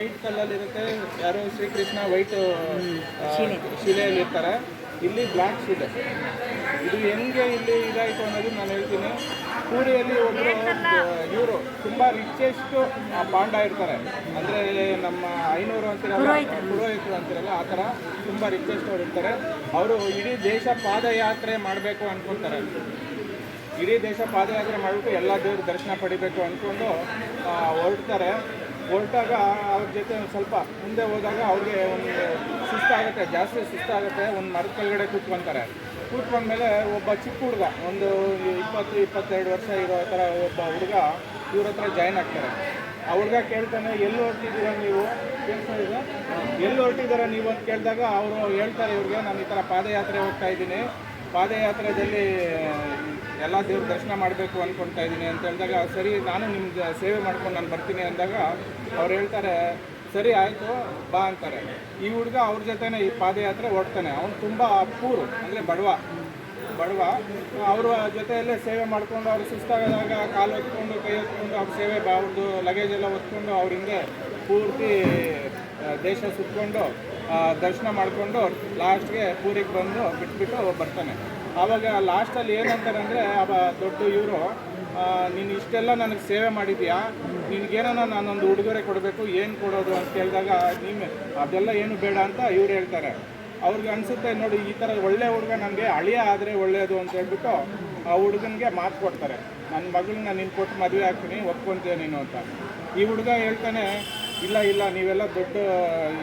White ಕಲ್ಲಲ್ಲಿ ಇರುತ್ತೆ. ಯಾರು ಶ್ರೀಕೃಷ್ಣ ವೈಟ್ ಶಿಲೆಯಲ್ಲಿ ಇರ್ತಾರೆ ಇಲ್ಲಿ ಬ್ಲ್ಯಾಕ್ ಶಿಲೆ. ಇದು ಹೆಂಗೆ ಇಲ್ಲಿ ಇದಾಯಿತು ಅನ್ನೋದು ನಾನು ಹೇಳ್ತೀನಿ. ಪೂರಿಯಲ್ಲಿ ಒಬ್ಬರು ಇವರು ತುಂಬ ರಿಚೆಸ್ಟ್ ಪಾಂಡ ಇರ್ತಾರೆ. ಅಂದರೆ ನಮ್ಮ ಐನೂರು ಅಂತಿರಲ್ಲ ಪುರೋಹಿತರು. ಅಂತಿರಲ್ಲ ಆ ಥರ ತುಂಬ ರಿಚೆಸ್ಟ್ ಅವ್ರು ಇರ್ತಾರೆ. ಅವರು ಇಡೀ ದೇಶ ಪಾದಯಾತ್ರೆ ಮಾಡಬೇಕು ಅಂದ್ಕೊತಾರೆ ಇಡೀ ದೇಶ ಪಾದಯಾತ್ರೆ ಮಾಡಿಬಿಟ್ಟು ಎಲ್ಲ ದೇವ್ರ ದರ್ಶನ ಪಡಿಬೇಕು ಅಂದ್ಕೊಂಡು ಹೊರಡ್ತಾರೆ. ಹೊರಟಾಗ ಅವ್ರ ಜೊತೆ ಒಂದು ಸ್ವಲ್ಪ ಮುಂದೆ ಹೋದಾಗ ಅವ್ರಿಗೆ ಒಂದು ಸುಸ್ತಾಗುತ್ತೆ, ಜಾಸ್ತಿ ಸುಸ್ತಾಗುತ್ತೆ, ಒಂದು ಮರದ ಕೆಳಗಡೆ ಕೂತ್ಕೊಂತಾರೆ. ಕೂತ್ಕೊಂಡ್ಮೇಲೆ ಒಬ್ಬ ಚಿಕ್ಕ ಹುಡುಗ, ಒಂದು ಇಪ್ಪತ್ತು, ಇಪ್ಪತ್ತೆರಡು ವರ್ಷ ಇರೋ ಥರ ಒಬ್ಬ ಹುಡುಗ ಇವ್ರ ಹತ್ರ ಜಾಯ್ನ್ ಆಗ್ತಾರೆ. ಆ ಹುಡುಗ ಕೇಳ್ತಾನೆ, ಎಲ್ಲಿ ಹೊರಟಿದ್ದೀರಾ ನೀವು? ಕೇಳ್ತಾ ಎಲ್ಲಿ ಹೊರಟಿದ್ದೀರಾ ನೀವು? ಅಂತ ಕೇಳಿದಾಗ ಅವರು ಹೇಳ್ತಾರೆ ಇವ್ರಿಗೆ, ನಾನು ಈ ಥರ ಪಾದಯಾತ್ರೆ ಹೋಗ್ತಾ ಇದ್ದೀನಿ. ಪಾದಯಾತ್ರೆಯಲ್ಲಿ ಎಲ್ಲ ದೇವ್ರ ದರ್ಶನ ಮಾಡಬೇಕು ಅಂದ್ಕೊಳ್ತಾ ಇದ್ದೀನಿ ಅಂತ ಹೇಳಿದಾಗ, ಸರಿ, ನಾನು ನಿಮ್ಮ ಸೇವೆ ಮಾಡ್ಕೊಂಡು ನಾನು ಬರ್ತೀನಿ ಅಂದಾಗ, ಅವ್ರು ಹೇಳ್ತಾರೆ, ಸರಿ, ಆಯಿತು, ಬಾ ಅಂತಾರೆ. ಈ ಹುಡುಗ ಅವ್ರ ಜೊತೆನೇ ಈ ಪಾದಯಾತ್ರೆ ಓಡ್ತಾನೆ. ಅವನು ತುಂಬ ಪೂರು ಅಂದರೆ ಬಡವ ಬಡವ. ಅವರ ಜೊತೆಯಲ್ಲೇ ಸೇವೆ ಮಾಡಿಕೊಂಡು, ಅವ್ರು ಸುಸ್ತಾಗದಾಗ ಕಾಲು ಹೊತ್ಕೊಂಡು, ಕೈ ಹೊತ್ಕೊಂಡು, ಅವ್ರ ಸೇವೆ ಅವ್ರದ್ದು ಲಗೇಜ್ ಎಲ್ಲ ಹೊತ್ಕೊಂಡು, ಅವ್ರ ಹಿಂದೆ ಪೂರ್ತಿ ದೇಶ ಸುತ್ಕೊಂಡು ದರ್ಶನ ಮಾಡಿಕೊಂಡು ಲಾಸ್ಟ್ಗೆ ಪೂರಿಗೆ ಬಂದು ಬಿಟ್ಬಿಟ್ಟು ಬರ್ತಾನೆ. ಆವಾಗ ಲಾಸ್ಟಲ್ಲಿ ಏನಂತಾರೆ ಅಂದರೆ ಅವ ದೊಡ್ಡ ಇವರು ನೀನು ಇಷ್ಟೆಲ್ಲ ನನಗೆ ಸೇವೆ ಮಾಡಿದ್ಯಾ? ನಿನಗೇನೋ ನಾನೊಂದು ಉಡುಗೊರೆ ಕೊಡಬೇಕು, ಏನು ಕೊಡೋದು ಅಂತ ಕೇಳಿದಾಗ, ನೀನು ಅದೆಲ್ಲ ಏನು ಬೇಡ ಅಂತ ಇವ್ರು ಹೇಳ್ತಾರೆ. ಅವ್ರಿಗೆ ಅನಿಸುತ್ತೆ, ನೋಡಿ, ಈ ಥರ ಒಳ್ಳೆ ಹುಡುಗ ನನಗೆ ಅಳಿಯ ಆದರೆ ಒಳ್ಳೆಯದು ಅಂತ ಹೇಳ್ಬಿಟ್ಟು ಆ ಹುಡುಗನಿಗೆ ಮಾತು ಕೊಡ್ತಾರೆ. ನನ್ನ ಮಗಳನ್ನ ನಿನ್ನ ಕೊಟ್ಟು ಮದುವೆ ಆಗ್ತೀನಿ, ಒಪ್ಕೊಂತೀಯ ನೀನು ಅಂತ. ಈ ಹುಡುಗ ಹೇಳ್ತಾನೆ ಇಲ್ಲ ಇಲ್ಲ, ನೀವೆಲ್ಲ ದೊಡ್ಡ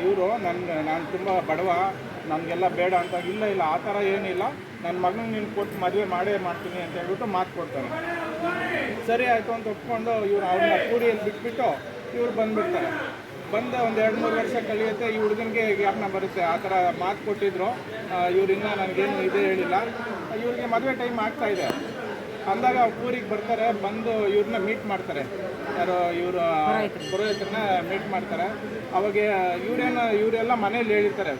ಇವರು. ನನ್ನ ನಾನು ತುಂಬ ಬಡವ. ನನಗೆಲ್ಲ ಬೇಡ ಅಂತ. ಇಲ್ಲ ಇಲ್ಲ, ಆ ಥರ ಏನಿಲ್ಲ. ನನ್ನ ಮಗನಿಗೆ ನೀನು ಕೊಟ್ಟು ಮದುವೆ ಮಾಡೇ ಮಾಡ್ತೀನಿ ಅಂತ ಹೇಳ್ಬಿಟ್ಟು ಮಾತು ಕೊಡ್ತಾನೆ ಸರಿ ಆಯಿತು ಅಂತ ಒಪ್ಕೊಂಡು ಇವ್ರು ಅವ್ರನ್ನ ಕೂಡಿಯಲ್ಲಿ ಬಿಟ್ಬಿಟ್ಟು ಇವ್ರು ಬಂದುಬಿಡ್ತಾರೆ. ಬಂದು ಒಂದು ಎರಡು ಮೂರು ವರ್ಷ ಕಳೆಯುತ್ತೆ. ಈ ಹುಡುಗನಿಗೆ ಜ್ಞಾಪನ ಬರುತ್ತೆ ಆ ಥರ ಮಾತು ಕೊಟ್ಟಿದ್ರು. ಇವ್ರು ಇನ್ನೂ ನನಗೇನು ಇದೇ ಹೇಳಿಲ್ಲ. ಇವ್ರಿಗೆ ಮದುವೆ ಟೈಮ್ ಆಗ್ತಾಯಿದೆ ಅಂದಾಗ ಊರಿಗೆ ಬರ್ತಾರೆ ಬಂದು ಇವ್ರನ್ನ ಮೀಟ್ ಮಾಡ್ತಾರೆ. ಯಾರು ಇವರು ಪುರೋಹಿತರನ್ನ ಮೀಟ್ ಮಾಡ್ತಾರೆ. ಅವಾಗ ಇವರೇನು ಇವರೆಲ್ಲ ಮನೇಲಿ ಹೇಳಿರ್ತಾರೆ.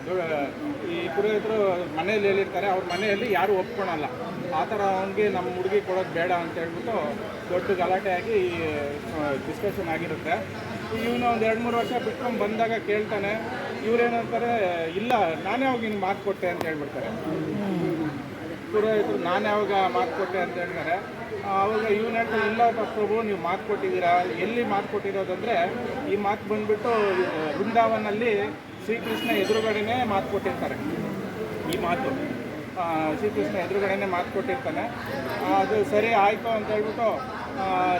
ಈ ಪುರೋಹಿತರು ಮನೇಲಿ ಹೇಳಿರ್ತಾರೆ. ಅವ್ರ ಮನೆಯಲ್ಲಿ ಯಾರು ಒಪ್ಕೊಳಲ್ಲ. ಆ ಥರ ಅವನಿಗೆ ನಮ್ಮ ಹುಡುಗಿ ಕೊಡೋದು ಬೇಡ ಅಂತ ಹೇಳ್ಬಿಟ್ಟು ದೊಡ್ಡ ಗಲಾಟೆ ಆಗಿ ಡಿಸ್ಕಷನ್ ಆಗಿರುತ್ತೆ. ಇವನು ಒಂದು ಎರಡು ಮೂರು ವರ್ಷ ಬಿಟ್ಕೊಂಡು ಬಂದಾಗ ಕೇಳ್ತಾನೆ ಇವರೇನಂತಾರೆ ಇಲ್ಲ ನಾನೇ ಅವಾಗ ನಿನ್ಗೆ ಮಾತು ಕೊಟ್ಟೆ ಅಂತ ಹೇಳ್ಬಿಡ್ತಾರೆ. ಪುರೋಹಿತರು ನಾನು ಯಾವಾಗ ಮಾತು ಕೊಟ್ಟೆ ಅಂತ ಹೇಳ್ತಾರೆ ಆವಾಗ ಇವನು ಹೇಳ್ತಾರೆ ಇಲ್ಲ ಪ್ರಭು ನೀವು ಮಾತು ಕೊಟ್ಟಿದ್ದೀರಾ ಎಲ್ಲಿ ಮಾತು ಕೊಟ್ಟಿರೋದಂದರೆ ಈ ಮಾತು ಬಂದ್ಬಿಟ್ಟು ವೃಂದಾವನಲ್ಲಿ ಶ್ರೀಕೃಷ್ಣ ಎದುರುಗಡೆನೇ ಮಾತು ಕೊಟ್ಟಿರ್ತಾರೆ ಈ ಮಾತು? ಶ್ರೀಕೃಷ್ಣ ಎದುರುಗಡೆನೇ ಮಾತು ಕೊಟ್ಟಿರ್ತಾನೆ ಅದು ಸರಿ ಆಯಿತು ಅಂತ ಹೇಳ್ಬಿಟ್ಟು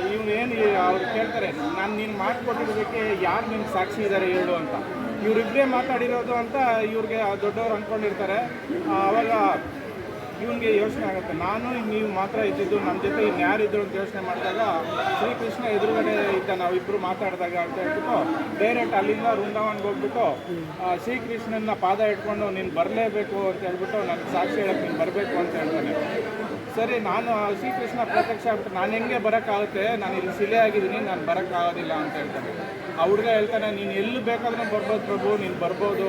ಇವನೇನು ಏನು ಅವ್ರು ಕೇಳ್ತಾರೆ ನಾನು ನೀನು ಮಾತು ಕೊಟ್ಟಿರೋದಕ್ಕೆ ಯಾರು ನಿಮ್ಗೆ ಸಾಕ್ಷಿ ಇದ್ದಾರೆ ಹೇಳು ಅಂತ. ಇವರಿಬ್ಬರೇ ಮಾತಾಡಿರೋದು ಅಂತ ಇವ್ರಿಗೆ ದೊಡ್ಡವ್ರು ಅಂದ್ಕೊಂಡಿರ್ತಾರೆ ಅವಾಗ ಇವನಿಗೆ ಯೋಚನೆ ಆಗುತ್ತೆ. ನಾನು ನೀವು ಮಾತ್ರ ಇದ್ದಿದ್ದು ನಮ್ಮ ಜೊತೆ ಇನ್ನು ಯಾರಿದ್ರು ಅಂತ ಯೋಚನೆ ಮಾಡಿದಾಗ ಶ್ರೀಕೃಷ್ಣ ಎದುರುಗಡೆ ಇದ್ದ ನಾವಿಬ್ಬರು ಮಾತಾಡಿದಾಗ ಅಂತ ಹೇಳ್ಬಿಟ್ಟು ಡೈರೆಕ್ಟ್ ಅಲ್ಲಿಂದ ವೃಂದಾವನ್ಗೆ ಹೋಗ್ಬಿಟ್ಟು ಶ್ರೀಕೃಷ್ಣನ ಪಾದ ಇಟ್ಕೊಂಡು ನೀನು ಬರಲೇಬೇಕು ಅಂತ ಹೇಳ್ಬಿಟ್ಟು ನನಗೆ ಸಾಕ್ಷಿ ಹೇಳಕ್ಕೆ ನೀನು ಬರಬೇಕು ಅಂತ ಹೇಳ್ತಾನೆ. ಸರಿ, ನಾನು ಶ್ರೀಕೃಷ್ಣ ಪ್ರತ್ಯಕ್ಷ ಆಗ್ಬಿಟ್ಟು ನಾನು ಹೆಂಗೆ ಬರೋಕ್ಕಾಗುತ್ತೆ? ನಾನು ಇಲ್ಲಿ ಸಿಲೆ ಆಗಿದ್ದೀನಿ, ನಾನು ಬರೋಕ್ಕಾಗೋದಿಲ್ಲ ಅಂತ ಹೇಳ್ತಾನೆ ಆ ಹುಡುಗ ಹೇಳ್ತಾನೆ, ನೀನು ಎಲ್ಲಿ ಬೇಕಾದ್ರೂ ಬರ್ಬೋದು ಪ್ರಭು, ನೀನು ಬರ್ಬೋದು.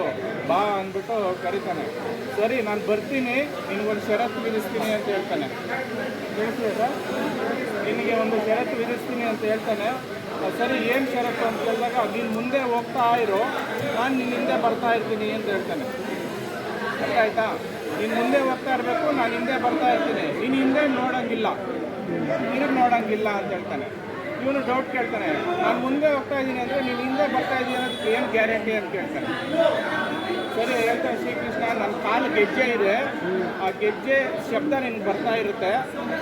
ಬಾ ಅಂದ್ಬಿಟ್ಟು ಕರಿತಾನೆ. ಸರಿ, ನಾನು ಬರ್ತೀನಿ ನಿನಗೊಂದು ಷರತ್ತು ವಿಧಿಸ್ತೀನಿ ಅಂತ ಹೇಳ್ತಾನೆ. ನಿನಗೆ ಒಂದು ಷರತ್ತು ವಿಧಿಸ್ತೀನಿ ಅಂತ ಹೇಳ್ತಾನೆ. ಸರಿ, ಏನು ಷರತ್ತು ಅಂತ ಹೇಳಿದಾಗ ನೀನು ಮುಂದೆ ಹೋಗ್ತಾ ಇರೋ, ನಾನು ನಿನ್ನ ಹಿಂದೆ ಬರ್ತಾ ಇರ್ತೀನಿ ಅಂತ ಹೇಳ್ತಾನೆ. ಆಯ್ತಾ? ನೀನು ಮುಂದೆ ಹೋಗ್ತಾ ಇರಬೇಕು ನಾನು ಹಿಂದೆ ಬರ್ತಾ ಇರ್ತೀನಿ. ನೀನು ಹಿಂದೆ ನೋಡೋಂಗಿಲ್ಲ. ನೀನು ನೋಡೋಂಗಿಲ್ಲ ಅಂತ ಹೇಳ್ತಾನೆ. ಇವನು ಡೌಟ್ ಕೇಳ್ತಾನೆ ನಾನು ಮುಂದೆ ಹೋಗ್ತಾ ಇದ್ದೀನಿ ಅಂದರೆ ನೀನು ಹಿಂದೆ ಬರ್ತಾ ಇದ್ದೀನಿ ಅನ್ನೋದಕ್ಕೆ ಏನು ಗ್ಯಾರಂಟಿ ಅಂತ ಕೇಳ್ತಾನೆ. ಸರಿ ಹೇಳ್ತಾನೆ ಶ್ರೀಕೃಷ್ಣ ನನ್ನ ಕಾಲು ಗೆಜ್ಜೆ ಇದೆ. ಆ ಗೆಜ್ಜೆ ಶಬ್ದ ನಿನ್ಗೆ ಬರ್ತಾ ಇರುತ್ತೆ.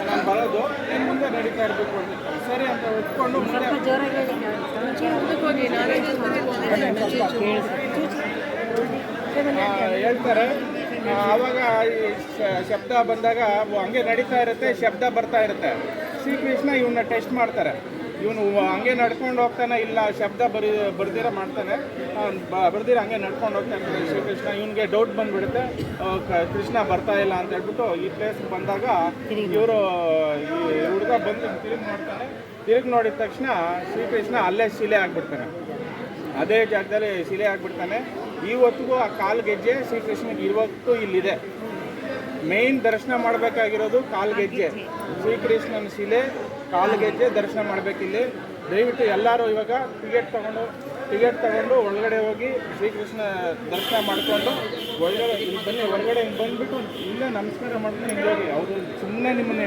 ನಾನು ಬರೋದು ನಿನ್ನ ಮುಂದೆ ನಡೀತಾ ಇರಬೇಕು ಅಂತ. ಸರಿ ಅಂತ ಒಪ್ಕೊಂಡು ಮುಂದೆ ಹೇಳ್ತಾರೆ. ಆವಾಗ ಶಬ್ದ ಬಂದಾಗ ಹಂಗೆ ನಡೀತಾ ಇರುತ್ತೆ, ಶಬ್ದ ಬರ್ತಾ ಇರುತ್ತೆ. ಶ್ರೀಕೃಷ್ಣ ಇವನ್ನ ಟೆಸ್ಟ್ ಮಾಡ್ತಾರೆ. ಇವನು ಹಂಗೆ ನಡ್ಕೊಂಡು ಹೋಗ್ತಾನೆ, ಇಲ್ಲ ಶಬ್ದ ಬರಿ, ಬರ್ದಿರ ಮಾಡ್ತಾನೆ. ಬರ್ದಿರ ಹಂಗೆ ನಡ್ಕೊಂಡು ಹೋಗ್ತಾನೆ. ಶ್ರೀಕೃಷ್ಣ ಇವನಿಗೆ ಡೌಟ್ ಬಂದ್ಬಿಡುತ್ತೆ. ಕೃಷ್ಣ ಬರ್ತಾ ಇಲ್ಲ ಅಂತ ಹೇಳ್ಬಿಟ್ಟು ಈ ಪ್ಲೇಸ್ ಬಂದಾಗ ಇವರು, ಈ ಹುಡುಗ ಬಂದು ತಿರುಗಿ ನೋಡ್ತಾನೆ. ತಿರುಗಿ ನೋಡಿದ ತಕ್ಷಣ ಶ್ರೀಕೃಷ್ಣ ಅಲ್ಲೇ ಶಿಲೆ ಆಗ್ಬಿಡ್ತಾನೆ. ಅದೇ ಜಾಗದಲ್ಲಿ ಶಿಲೆ ಆಗ್ಬಿಡ್ತಾನೆ. ಇವತ್ತಿಗೂ ಆ ಕಾಲು ಗೆಜ್ಜೆ ಶ್ರೀಕೃಷ್ಣಗೆ ಇವತ್ತು ಇಲ್ಲಿದೆ. ಮೇನ್ ದರ್ಶನ ಮಾಡಬೇಕಾಗಿರೋದು ಕಾಲು ಗೆಜ್ಜೆ. ಶ್ರೀಕೃಷ್ಣನ ಶಿಲೆ ಕಾಲು ಗೆಜ್ಜೆ ದರ್ಶನ ಮಾಡಬೇಕಿಲ್ಲಿ. ದಯವಿಟ್ಟು ಎಲ್ಲರೂ ಇವಾಗ ಟಿಕೆಟ್ ತಗೊಂಡು ಟಿಕೆಟ್ ತಗೊಂಡು ಒಳಗಡೆ ಹೋಗಿ ಶ್ರೀಕೃಷ್ಣ ದರ್ಶನ ಮಾಡಿಕೊಂಡು ಒಳಗಡೆ ಬನ್ನಿ ಒಳಗಡೆ ಬಂದುಬಿಟ್ಟು ಬಂದ್ಬಿಟ್ಟು ಇಲ್ಲೇ ನಮಸ್ಕಾರ ಮಾಡ್ಕೊಂಡು ಹಿಂಗೆ ಹೋಗಿ. ಅವರು ಸುಮ್ಮನೆ ನಿಮ್ಮನ್ನ